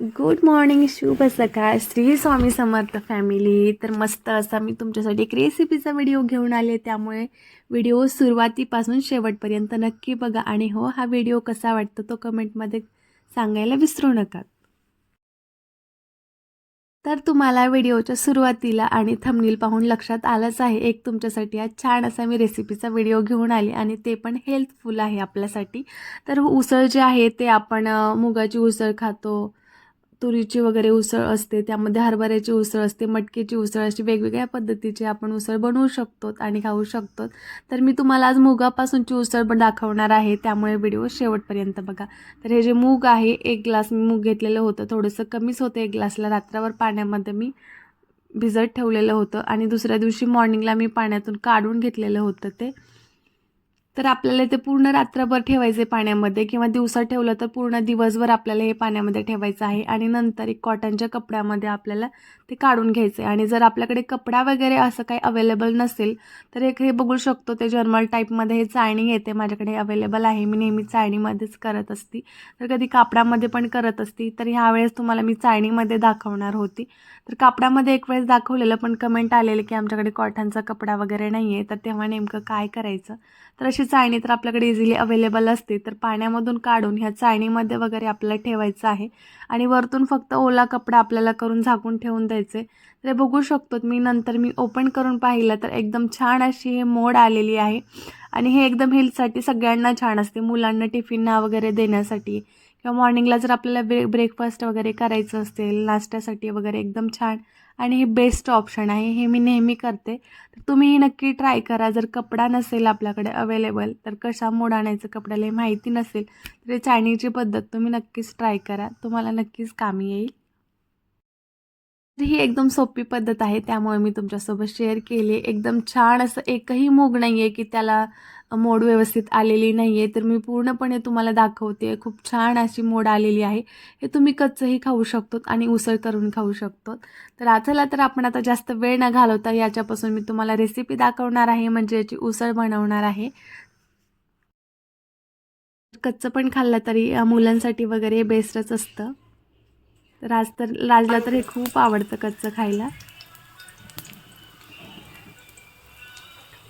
Good morning शुभ सकाळ. Shri Swami Samarth family तर मस्त असा मी तुमच्यासाठी एक रेसिपीचा व्हिडिओ घेऊन आले. त्यामुळे व्हिडिओ सुरुवातीपासून शेवटपर्यंत नक्की बघा. आणि हो हा व्हिडिओ कसा वाटतो तो कमेंटमध्ये सांगायला विसरू नका. तर तुम्हाला व्हिडिओच्या सुरुवातीला आणि थंबनील पाहून लक्षात आलंच आहे. एक तुमच्यासाठी आज छान असा मी रेसिपीचा व्हिडिओ घेऊन आले आणि ते पण हेल्थफुल आहे आपल्यासाठी. तर उसळ जे आहे ते आपण मुगाची उसळ खातो तुरीची वगैरे उसळ असते त्यामध्ये हरभऱ्याची उसळ असते मटकीची उसळ अशी वेगवेगळ्या पद्धतीची आपण उसळ बनवू शकतो आणि खाऊ शकतो तर मी तुम्हाला आज मुगापासूनची उसळ पण दाखवणार आहे त्यामुळे व्हिडिओ शेवटपर्यंत बघा. तर हे जे मूग आहे एक ग्लास मी मूग घेतलेलं होतं थोडंसं कमीच होतं एक ग्लासला रात्रभर पाण्यामध्ये मी भिजत ठेवलेलं होतं आणि दुसऱ्या दिवशी मॉर्निंगला मी पाण्यातून काढून घेतलेलं होतं ते. तर आपल्याला ते पूर्ण रात्रभर ठेवायचे पाण्यामध्ये किंवा दिवसा ठेवलं तर पूर्ण दिवसभर आपल्याला हे पाण्यामध्ये ठेवायचं आहे आणि नंतर एक कॉटनच्या कपड्यामध्ये आपल्याला ते काढून घ्यायचे आणि जर आपल्याकडे कपडा वगैरे असं काही अवेलेबल नसेल तर एक हे बघू शकतो ते जर्मल टाईपमध्ये हे चाळणी येते माझ्याकडे अवेलेबल आहे. मी नेहमी चाळणीमध्येच करत असती. तर कधी कापडामध्ये पण करत असती. तर ह्यावेळेस तुम्हाला मी चाळणीमध्ये दाखवणार होती. तर कापडामध्ये एक वेळेस दाखवलेलं पण कमेंट आलेलं की आमच्याकडे कॉटनचा कपडा वगैरे नाही आहे तर तेव्हा नेमकं काय करायचं? तर अशी चाळणी तर आपल्याकडे इझिली अवेलेबल असते. तर पाण्यामधून काढून ह्या चाळणीमध्ये वगैरे आपल्याला ठेवायचं आहे. आणि वरतून फक्त ओला कपडा आपल्याला करून झाकून ठेवून द्यायचे. तर हे बघू शकतो मी नंतर मी ओपन करून पाहिलं तर एकदम छान अशी हे मोड आलेली आहे. आणि हे एकदम हेल्थसाठी सगळ्यांना छान असते मुलांना टिफिनना वगैरे देण्यासाठी. किंवा मॉर्निंगला जर आपल्याला ब्रे ब्रेकफास्ट वगैरे करायचं असेल नाश्त्यासाठी वगैरे एकदम छान. आणि हे बेस्ट ऑप्शन आहे हे मी नेहमी करते. तर तुम्ही नक्की ट्राय करा जर कपडा नसेल आपल्याकडे अवेलेबल तर कशा मोड आणायचं कपड्याला हे माहिती नसेल तर हे चायनीची पद्धत तुम्ही नक्कीच ट्राय करा. तुम्हाला नक्कीच कामी येईल. ही एकदम सोपी पद्धत आहे. त्यामुळे मी तुमच्यासोबत शेअर केली. एकदम छान असं एकही मूग नाही आहे की त्याला मोड व्यवस्थित आलेली नाही आहे तर मी पूर्णपणे तुम्हाला दाखवते. खूप छान अशी मोड आलेली आहे. हे तुम्ही कच्चंही खाऊ शकतो आणि उसळ करून खाऊ शकतो तर आ- चला तर आपण आता जास्त वेळ न घालवता याच्यापासून मी तुम्हाला रेसिपी दाखवणार आहे. म्हणजे याची उसळ बनवणार आहे. कच्चं पण खाल्लं तरी मुलांसाठी वगैरे बेस्टच असतं. राज तर राजला तर हे खूप आवडतं कच्चं खायला.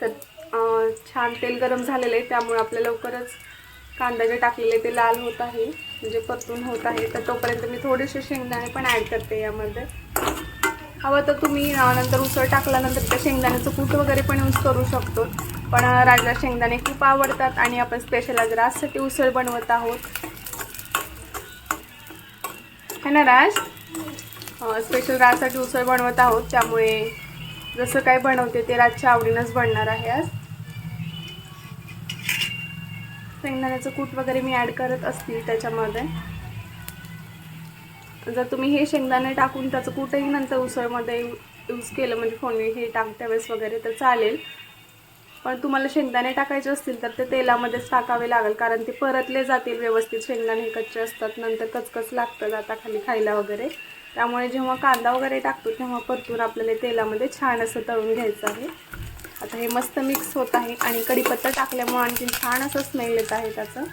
तर अं, छान तेल गरम झालेलं आहे त्यामुळे आपल्या लवकरच कांदा जे टाकलेले ते लाल होत आहे म्हणजे परतून होत आहे. तर तोपर्यंत मी थोडेसे शेंगदाणे पण ॲड करते यामध्ये. हवं तर तुम्ही अं, नंतर उसळ टाकल्यानंतर त्या शेंगदाण्याचं कूट वगैरे पण यूज करू शकतो. पण अं, राजला शेंगदाणे खूप आवडतात आणि आपण स्पेशल आज राजसाठी उसळ बनवत आहोत. है ना राज? स्पेशल राजसाठी उसळ बनवत आहोत त्यामुळे जसं काय बनवते ते राजच्या आवडीनंच बनणार आहे आज. शेंगदाण्याचं कूट वगैरे मी ॲड करत असतील त्याच्यामध्ये. जर तुम्ही हे शेंगदाणे टाकून त्याचं कुठेही नंतर उसळमध्ये यूज केलं म्हणजे फोन हे टाकत्या वेळेस वगैरे तर चालेल. पण तुम्हाला शेंगदाणे टाकायचे असतील तर ते तेलामध्येच टाकावे लागेल कारण ते परतले जातील व्यवस्थित. शेंगदाणे कच्चे असतात नंतर कचकच लागतं जाता खाली खायला वगैरे. त्यामुळे जेव्हा कांदा वगैरे टाकतो तेव्हा परतून आपल्याला तेलामध्ये छान असं तळून घ्यायचं आहे. आता हे मस्त मिक्स होत आहे आणि कढीपत्ता टाकल्यामुळे आणखी छान असं स्मेल येत आहे त्याचं.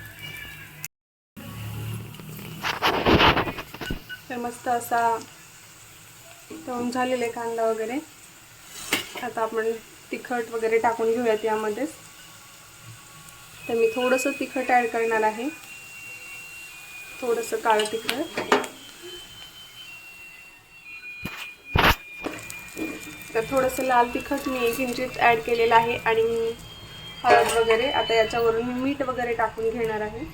तर मस्त असा तळून झालेले कांदा वगैरे. आता आपण तिखट वगैरे टाकून घेऊयात यामध्येच तर मी थोडंसं तिखट ॲड करणार आहे. थोडंसं काळं तिखट. तर थोडंसं लाल तिखट मी किंचित ॲड केलेलं आहे आणि हळद वगैरे. आता याच्यावरून मीठ वगैरे टाकून घेणार आहे.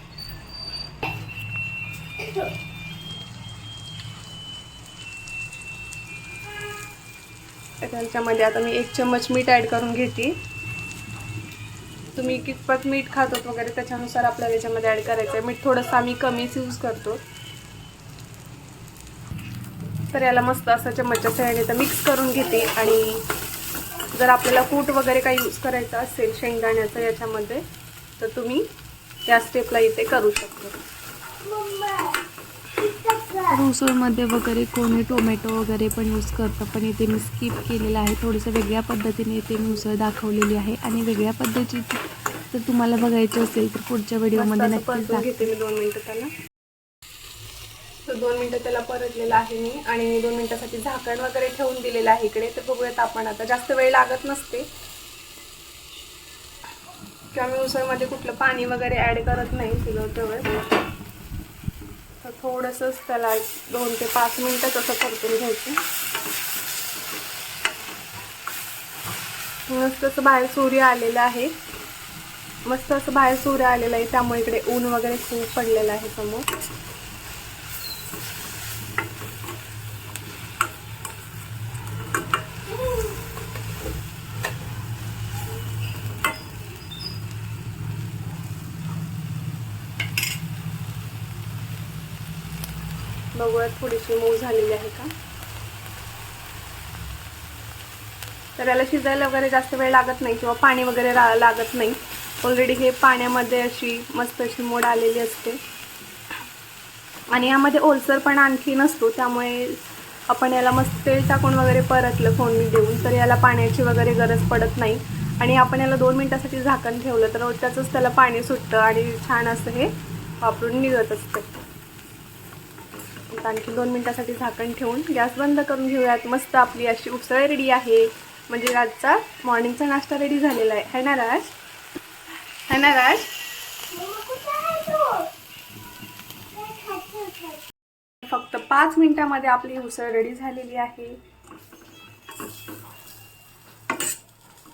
तर त्याच्यामध्ये आता मी एक चम्मच मीठ ॲड करून घेते. तुम्ही कितपत मीठ खातो वगैरे त्याच्यानुसार आपल्याला याच्यामध्ये ॲड करायचं आहे मीठ थोडंसं आम्ही कमीच यूज करतो. तर याला मस्त असं चम्मचच्या सहाय्याने तर मिक्स करून घेते आणि जर आपल्याला कूट वगैरे काही यूज करायचं असेल शेंगदाण्याचं याच्यामध्ये तर तुम्ही या स्टेपला इथे करू शकतो. उसळमध्ये वगैरे कोणी टोमॅटो वगैरे पण यूज करतं पण इथे मी स्किप केलेलं आहे. थोडंसं वेगळ्या पद्धतीने इथे मी उसळ दाखवलेली आहे. आणि वेगळ्या पद्धतीची जर तुम्हाला बघायची असेल तर पुढच्या व्हिडिओमध्ये दाखव घेते मी दोन मिनिटं त्याला. दोन मिनटं त्याला परतलेलं आहे मी. आणि दोन मिनटासाठी झाकण वगैरे ठेवून दिलेलं आहे इकडे. तर बघूयात आपण आता. जास्त वेळ लागत नसते. किंवा मी उसळमध्ये कुठलं पाणी वगैरे ॲड करत नाही शिजवते वेळेस तर थोडंसंच त्याला दोन ते पाच मिनटं तसं परतून घ्यायचं. मस्त असं बाहेर सूर्य आलेलं आहे. मस्त असं बाहेर सूर्य आलेलं आहे त्यामुळे इकडे ऊन वगैरे खूप पडलेलं आहे समोर. बघूयात थोडीशी मऊ झालेली आहे का? तर याला शिजायला वगैरे जास्त वेळ लागत नाही किंवा पाणी वगैरे रा- लागत नाही. ऑलरेडी हे पाण्यामध्ये अशी मस्त अशी मोड आलेली असते. आणि यामध्ये ओलसर पण आणखी नसतो त्यामुळे आपण याला मस्त तेल टाकून वगैरे परतलं फोडणी देऊन तर याला पाण्याची वगैरे गरज पडत नाही. आणि आपण याला दोन मिनटासाठी झाकण ठेवलं तर त्याचंच त्याला पाणी सुटतं आणि छान असं हे वापरून निघत असतं. आता आणखी दोन मिनटासाठी झाकण ठेवून गॅस बंद करून घेऊयात. मस्त आपली अशी उसळ रेडी आहे. म्हणजे आजचा मॉर्निंगचा नाश्ता रेडी झालेला आहे. है ना राज? है ना राज? फक्त पाच मिनिटामध्ये आपली उसळ रेडी झालेली आहे.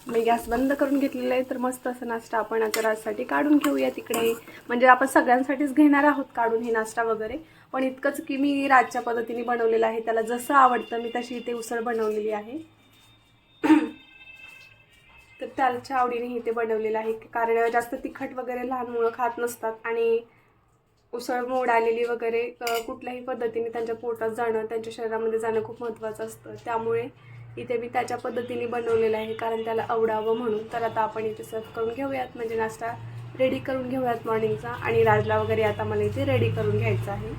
मी गॅस बंद करून घेतलेला आहे तर मस्त असं नाश्ता आपण आता राजसाठी काढून घेऊया तिकडे म्हणजे आपण सगळ्यांसाठीच घेणार आहोत काढून हे नाश्ता वगैरे. पण इतकंच की मी राजच्या पद्धतीने बनवलेलं आहे. त्याला जसं आवडतं मी तशी इथे उसळ बनवलेली आहे. तर त्याच्या आवडीने इथे बनवलेलं आहे. कारण जास्त तिखट वगैरे लहान मुलं खात नसतात आणि उसळ मोड आलेली वगैरे कुठल्याही पद्धतीने त्यांच्या पोटात जाणं त्यांच्या शरीरामध्ये जाणं खूप महत्त्वाचं असतं. त्यामुळे इथे मी त्याच्या पद्धतीने बनवलेलं आहे. कारण त्याला आवडावं म्हणून. तर आता आपण इथे सर्व करून घेऊयात. म्हणजे नाश्ता रेडी करून घेऊयात मॉर्निंगचा आणि राजला वगैरे आता मला इथे रेडी करून घ्यायचं आहे.